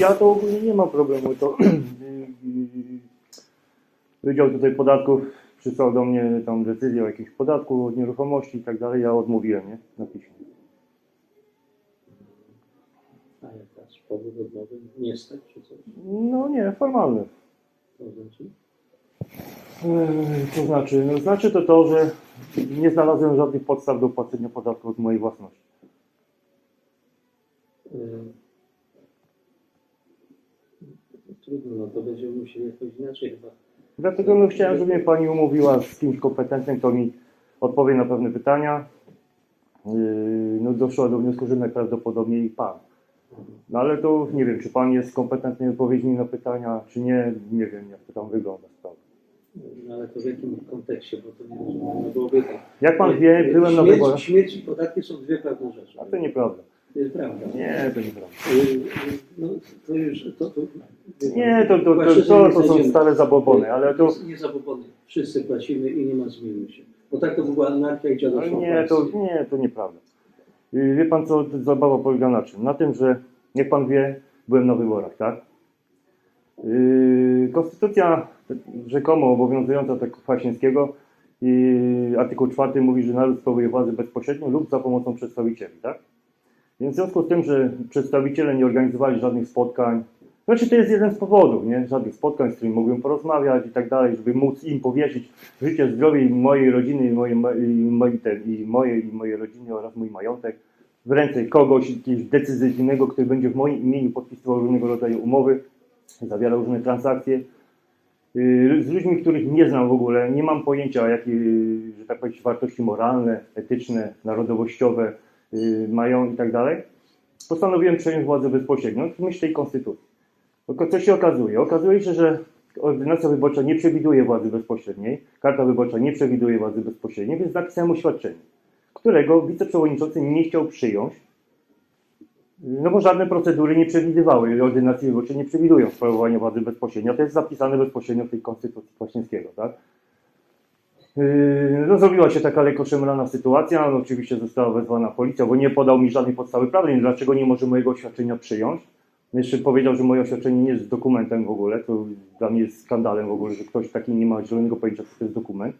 Ja to ogólnie nie mam problemu. To Wydział tutaj podatków przysłał do mnie tam decyzję o jakimś podatku od nieruchomości i tak dalej. Ja odmówiłem, nie? Na piśmie. A jakaś powód odmowy? Nie stać czy coś? No nie, formalny. To znaczy? Yy, To znaczy, no znaczy to to, że nie znalazłem żadnych podstaw do płacenia podatku od mojej własności. Yy, Trudno, no to będziemy musieli jakoś inaczej chyba. Dlatego no, chciałem, żeby mnie Pani umówiła z kimś kompetentnym, kto mi odpowie na pewne pytania. Yy, No doszła do wniosku, że najprawdopodobniej Pan. No ale to nie wiem, czy Pan jest kompetentny w odpowiedzi na pytania, czy nie. Nie wiem, jak to tam wygląda sprawa. No, ale to w jakim kontekście, bo to nie rozumiem. No byłoby tak. Jak Pan wie, byłem na śmierć, wyborach. Śmierć i podatki są dwie pewne rzeczy. A to nieprawda. To jest prawda. Nie, to nieprawda. Yy, yy, No to już, to, to, Nie, to, to, to, to, to są stare zabobony, ale to... Nie zabobony. Wszyscy płacimy i nie ma zmiłuj się. Bo tak to by była anarchia i dziadostwo. nie, to, nie, to nieprawda. Yy, Wie pan co, zabawa polega na czym? Na tym, że jak pan wie, byłem na wyborach, tak? Konstytucja rzekomo obowiązująca tak Kwaśniewskiego yy, artykuł 4 mówi, że naród sprawuje władzę bezpośrednio lub za pomocą przedstawicieli, tak? Więc w związku z tym, że przedstawiciele nie organizowali żadnych spotkań, znaczy to jest jeden z powodów, nie? Żadnych spotkań, z którymi mogłem porozmawiać i tak dalej, żeby móc im powierzyć życie, zdrowie i mojej rodziny i moje, i, te, i moje i mojej rodziny oraz mój majątek w ręce kogoś jakiegoś decyzyjnego, który będzie w moim imieniu podpisywał różnego rodzaju umowy, zawierał różne transakcje. Yy, Z ludźmi, których nie znam w ogóle, nie mam pojęcia, jakie, że tak powiedzieć, wartości moralne, etyczne, narodowościowe yy, mają i tak dalej. Postanowiłem przejąć władzę bezpośrednio w myśl tej konstytucji. Tylko co się okazuje? Okazuje się, że ordynacja wyborcza nie przewiduje władzy bezpośredniej, karta wyborcza nie przewiduje władzy bezpośredniej, więc napisałem oświadczenie, którego wiceprzewodniczący nie chciał przyjąć, no bo żadne procedury nie przewidywały, ordynacji wyborczej nie przewidują sprawowania władzy bezpośrednio. To jest zapisane bezpośrednio w tej konstytucji Kwaśniewskiego, tak? Yy, No, zrobiła się taka lekko szemrana sytuacja, no, oczywiście została wezwana policja, bo nie podał mi żadnej podstawy prawnej, dlaczego nie może mojego oświadczenia przyjąć. Jeszcze powiedział, że moje oświadczenie nie jest dokumentem w ogóle, to dla mnie jest skandalem w ogóle, że ktoś taki nie ma zielonego pojęcia, co to jest dokument.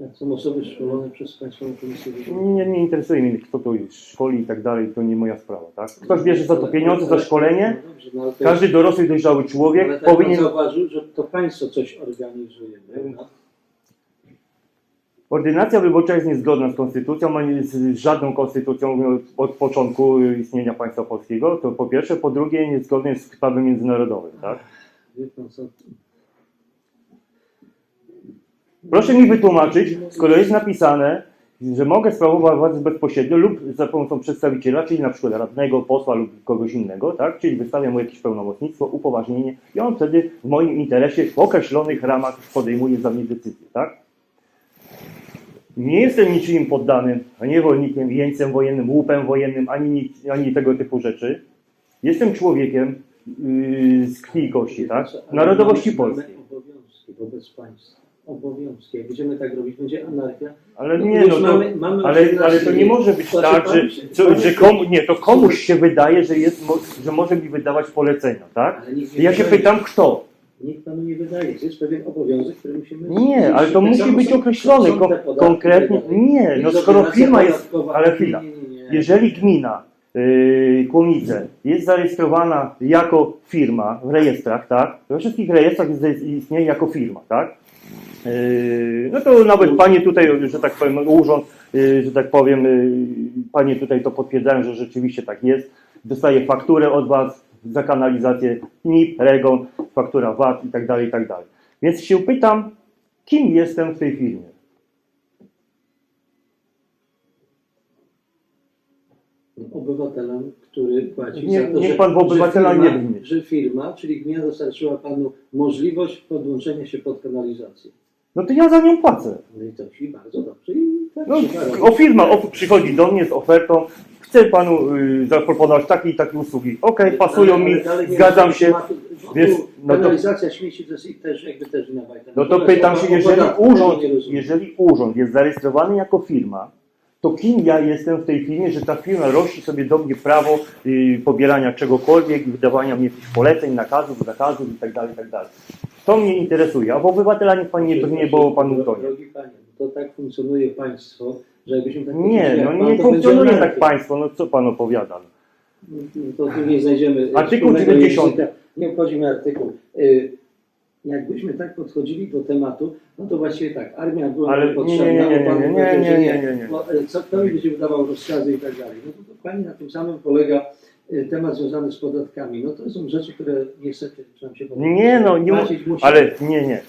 Jak są osoby szkolone przez Państwową Komisję Wyborczą. Nie, nie interesuje mnie, kto to szkoli i tak dalej, to nie moja sprawa, tak? Ktoś bierze za to pieniądze, za szkolenie, No dobrze, no ale to każdy dorosły, dojrzały ale człowiek tak pan powinien... zauważył, że to Państwo coś organizuje, prawda? Ordynacja wyborcza jest niezgodna z konstytucją, ani z żadną konstytucją od początku istnienia państwa polskiego, to po pierwsze. Po drugie, niezgodna jest z prawem międzynarodowym, tak? Wie pan co? Proszę mi wytłumaczyć, skoro jest napisane, że mogę sprawować władzę bezpośrednio lub za pomocą przedstawiciela, czyli na przykład radnego, posła lub kogoś innego, tak? Czyli wystawiam mu jakieś pełnomocnictwo, upoważnienie i on wtedy w moim interesie w określonych ramach podejmuje za mnie decyzję, tak? Nie jestem niczyim poddanym, a niewolnikiem, jeńcem wojennym, łupem wojennym, ani, ani tego typu rzeczy. Jestem człowiekiem yy, z krwi i kości, tak? Narodowości polskiej. Obowiązki wobec państwa. Obowiązki. Jak będziemy tak robić, będzie anarchia. Ale No, nie, no to, mamy- mamy ale, 18 ale to nie może być tak, że, co, że komu, nie, to komuś się wydaje, że, jest, że może mi wydawać polecenia, tak? Ja się pytam, kto? Nikt panu nie wydaje. Jest pewien obowiązek, który musimy... Nie, ale to musi być podatki, konkretnie. Nie, no skoro firma jest, ale chwila. Jeżeli gmina yy, Kłomice jest zarejestrowana jako firma w rejestrach, tak? We wszystkich rejestrach jest, istnieje jako firma, tak? Yy, no to nawet panie tutaj, że tak powiem, urząd, yy, że tak powiem, yy, panie tutaj to potwierdzają, że rzeczywiście tak jest. Dostaję fakturę od was za kanalizację, NIP, REGON, faktura VAT i tak dalej, i tak dalej. Więc się pytam, kim jestem w tej firmie? Obywatelem, który płaci Nie- za to, niech że, pan w obywatela że nie firma, brzmi. że firma, czyli gmina dostarczyła panu możliwość podłączenia się pod kanalizację. No to ja za nią płacę. No i to ci bardzo dobrze. I tak No, trzeba robić. o firma o, przychodzi do mnie z ofertą, chcę panu y, zaproponować takie i takie usługi. Okej, pasują Ale- mi, ale dalej nie zgadzam ma się. Więc, no to, Penalizacja śmieci to jest i też jakby też inna bajka. no to Natomiast pytam o- się, o jeżeli podatku urząd, nie rozumiem. jeżeli urząd jest zarejestrowany jako firma, to kim ja jestem w tej firmie, że ta firma rości sobie do mnie prawo y, pobierania czegokolwiek, wydawania mi jakichś poleceń, nakazów, zakazów itd., itd. To mnie interesuje, a w obywatela niech pan nie brnie, bo pan utonie. Drogi panie, to tak funkcjonuje państwo, że jakbyśmy tak Nie, no nie funkcjonuje tak państwo, no co pan opowiada? No To tu nie znajdziemy. Artykuł wspólnego 90. języka. Nie obchodzi mnie artykuł. Y, Jakbyśmy tak podchodzili do tematu, no to właściwie tak, armia była Ale potrzebna, nie, nie, nie, nie, nie, nie, nie, nie, nie. Bo, y, Co, kto mi będzie wydawał rozkazy i tak dalej. No to, pani na tym samym polega y, temat związany z podatkami. No to są rzeczy, które niestety nam się podobają. Nie, no, nie musimy, ale nie, nie.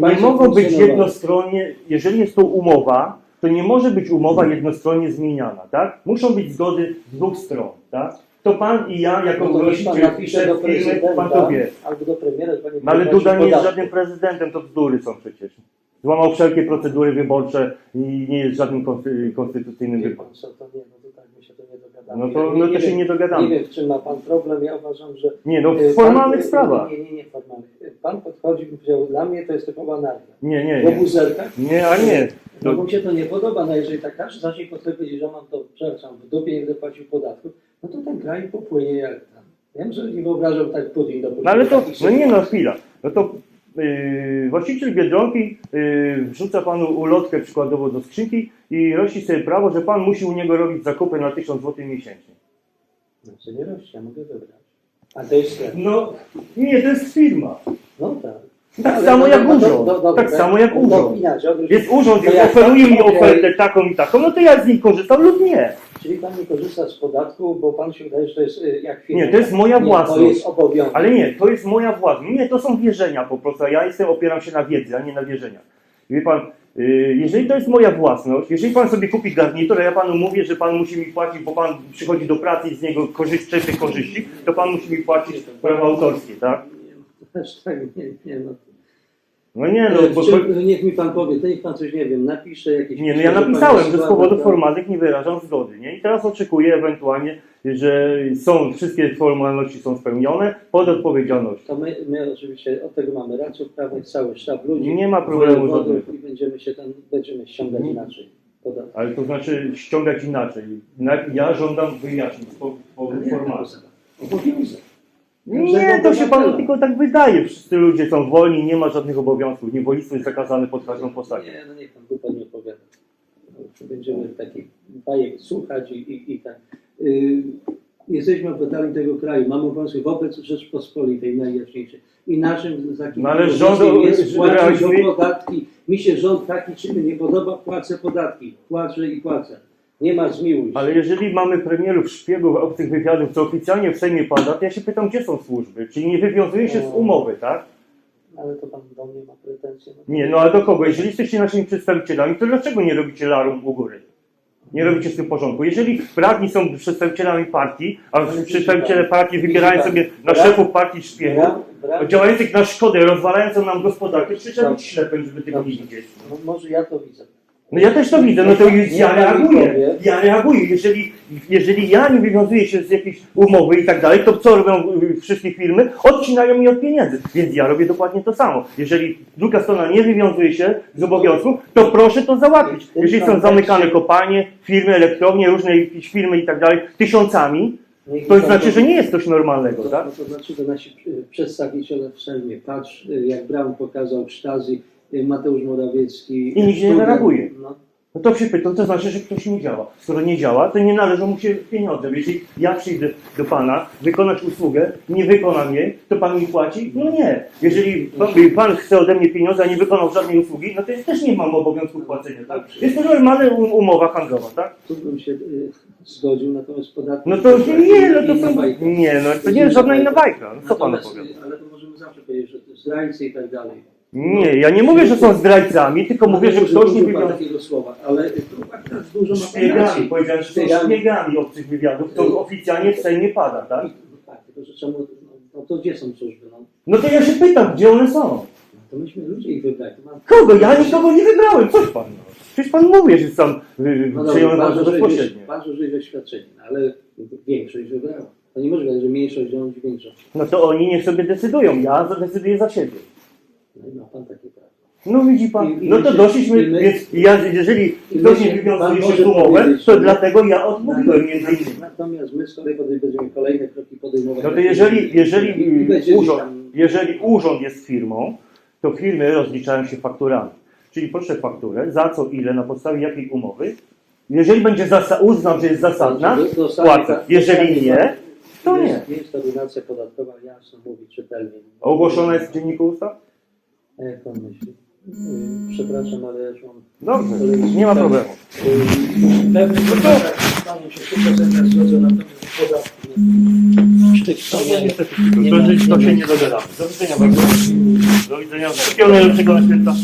Nie mogą być jednostronnie, jeżeli jest to umowa, to nie może być umowa jednostronnie zmieniana, tak? Muszą być zgody z dwóch stron, tak? To pan i ja, jako No właściciel szef firmy, prezydenta pan to wie. albo do premiera, No ale Duda nie jest żadnym prezydentem, to bzdury są przecież. Złamał wszelkie procedury wyborcze i nie jest żadnym konsty- konstytucyjnym nie, no to tak my się to nie dogadamy. No to, no to się nie dogadamy. Nie wiem, w czym ma pan problem, ja uważam, że... Nie, no w formalnych pan, sprawach. Nie, nie, nie formalnych. Pan podchodzi i powiedział, dla mnie to jest typowa anarchia. Nie, nie, Po nie. buzerkach? Nie, a nie. No To, bo mi się to nie podoba, no jeżeli tak każdy zacznie podchodzić, że mam to, przepraszam, w dupie nie będę płacił podatków, no to ten kraj popłynie jak tam. Wiem, że nie wyobrażam tak Putin do no ale to, no nie no, chwila. No to yy, właściciel Biedronki yy, wrzuca panu ulotkę przykładowo do skrzynki i rości sobie prawo, że pan musi u niego robić zakupy na 1000 zł miesięcznie. No to nie rośnie, ja mogę wybrać. A to jest sklep. No, nie, to jest firma. No tak. Tak Ale- samo no, jak no, urząd. do- do- Tak dobra. samo jak No, urząd. inaczej, Jest urząd, i jak oferuje mi powie- ofertę taką i taką, no to ja z niej korzystam lub nie. Czyli pan nie korzysta z podatku, bo pan się wydaje, że to jest y, jak firma. Nie, to jest moja własność. To jest obowiązek. Ale nie, to jest moja własność. Nie, to są wierzenia po prostu. Ja jestem, opieram się na wiedzy, a nie na wierzeniach. Wie pan, yy, jeżeli to jest moja własność, jeżeli pan sobie kupi garnitur, a ja panu mówię, że pan musi mi płacić, bo pan przychodzi do pracy i z niego korzyści, korzyści, to pan musi mi płacić prawa autorskie, tak? Nie, to też tak, nie, nie, no. No nie, no, E, bo, no niech mi pan powie, to niech pan coś, nie wiem, napisze jakieś... nie, no ja napisałem, że z powodów formalnych nie wyrażam zgody, nie? I teraz oczekuję ewentualnie, że są, wszystkie formalności są spełnione pod odpowiedzialnością. To my, my oczywiście od tego mamy rację prawnych, cały sztab ludzi. Nie ma problemu żadnego. I będziemy się ten, będziemy ściągać Nie. inaczej podatki. Ale to znaczy ściągać inaczej. Ja żądam wyjaśnień z powodów formalnych. Obowiązek. Nie, to się panu tylko tak wydaje. Wszyscy ludzie są wolni, nie ma żadnych obowiązków. Niewolnictwo jest zakazane pod każdą postacią. Nie, no niech pan głupot nie opowiada. Będziemy takich bajek słuchać i, i, i tak. Yy, jesteśmy obywatelami tego kraju, mamy obowiązek wobec Rzeczpospolitej najjaśniejszej. I naszym takim No ale rząd jest płacić podatki. Mi się rząd taki czy nie podoba, płacę podatki. Płacę i płacę. Nie ma zmiłuj się. Ale jeżeli mamy premierów, szpiegów, obcych wywiadów, co oficjalnie w Sejmie pada, to ja się pytam, gdzie są służby? Czyli nie wywiązuje się z umowy, tak? Ale to pan do mnie ma pretensje. No. Nie, no ale do kogo? Jeżeli jesteście naszymi przedstawicielami, to dlaczego nie robicie larum u góry? Nie robicie z tym porządku. Jeżeli radni są przedstawicielami partii, a przedstawiciele partii wybierają sobie na szefów partii szpiegów, działających na szkodę, rozwalającą nam gospodarkę, czy trzeba być ślepym, żeby tego nie widzieć? no, może ja to widzę. No ja też to widzę, no to ja reaguję. Ja reaguję. Jeżeli, jeżeli ja nie wywiązuję się z jakiejś umowy i tak dalej, to co robią y, wszystkie firmy? Odcinają mi od pieniędzy. Więc ja robię dokładnie to samo. Jeżeli druga strona nie wywiązuje się z obowiązków, to proszę to załatwić. W Jeżeli są zamykane kopalnie, firmy, elektrownie, różne jakieś firmy i tak dalej, tysiącami, to znaczy, że nie jest coś normalnego, To, tak? to znaczy, że nasi y, przedstawiciele w Sejmie, patrz, y, jak Braun pokazał Sztazi, y, Mateusz Morawiecki. I nikt nie reaguje. No, No to się pytam, to znaczy, że ktoś nie działa. Skoro nie działa, to nie należą mu się pieniądze. Jeśli ja przyjdę do Pana wykonać usługę, nie wykonam jej, to Pan mi płaci? No nie. Jeżeli pan, pan chce ode mnie pieniądze, a nie wykonał żadnej usługi, no to ja też nie mam obowiązku płacenia, tak? Jest to normalna um- umowa handlowa, tak? tu bym się y, zgodził, natomiast podatki... No to nie, no to są... Nie, no to nie jest żadna inna bajka. No co Pan y, Ale to możemy zawsze powiedzieć, że to zdrajcy i tak dalej. Nie, ja nie mówię, że są zdrajcami, tylko mówię, że ktoś nie wywiązał... takiego słowa, ale tu akurat dużo ma Szpiegami, powiedziałem, że są Szpiegami. obcych wywiadów, to oficjalnie w Sejmie pada, tak? Tak, tylko że czemu, no, no to gdzie są służby? No, No to ja się pytam, gdzie one są? to myśmy ludzie ich wybrali. To ma- Kogo? Ja nikogo nie wybrałem, coś pan. No. Przecież pan mówi, że sam y, No dobra, przyjąłem bardzo bezpośrednio. Pan zużył doświadczenie, no ale większość wybrała. To nie może być, że mniejszość rządzi większość. No to oni niech sobie decydują, ja zadecyduję za siebie. No i ma pan takie prawo. No widzi pan, I- i no to my- doszliśmy, i my- więc ja, jeżeli i ktoś my nie się- wywiązuje się z umowę, powiedzieć, to że- dlatego ja odmówiłem między innymi. Natomiast my z kolei potem będziemy kolejne kroki podejmować. No to jeżeli, jeżeli, I- urząd, tam- jeżeli urząd jest firmą, to firmy rozliczają się fakturami. Czyli proszę fakturę, za co, ile, na podstawie jakiej umowy. Jeżeli będzie zasa- uznał, że jest zasadna, płacę. do Jeżeli nie, to nie. Jest, jest ordynacja podatkowa, jasno mówi czytelnie. Ogłoszona jest w dzienniku ustaw? A jak pan myśli? Yy, Przepraszam, ale ja już mam Dobrze, nie ma problemu. Pewnych wypadkach z Panem się 100% zgodzę, natomiast podatki No niestety, to, to się nie dogadamy. Do widzenia bardzo. Do widzenia. Wszystkiego najlepszego na święta.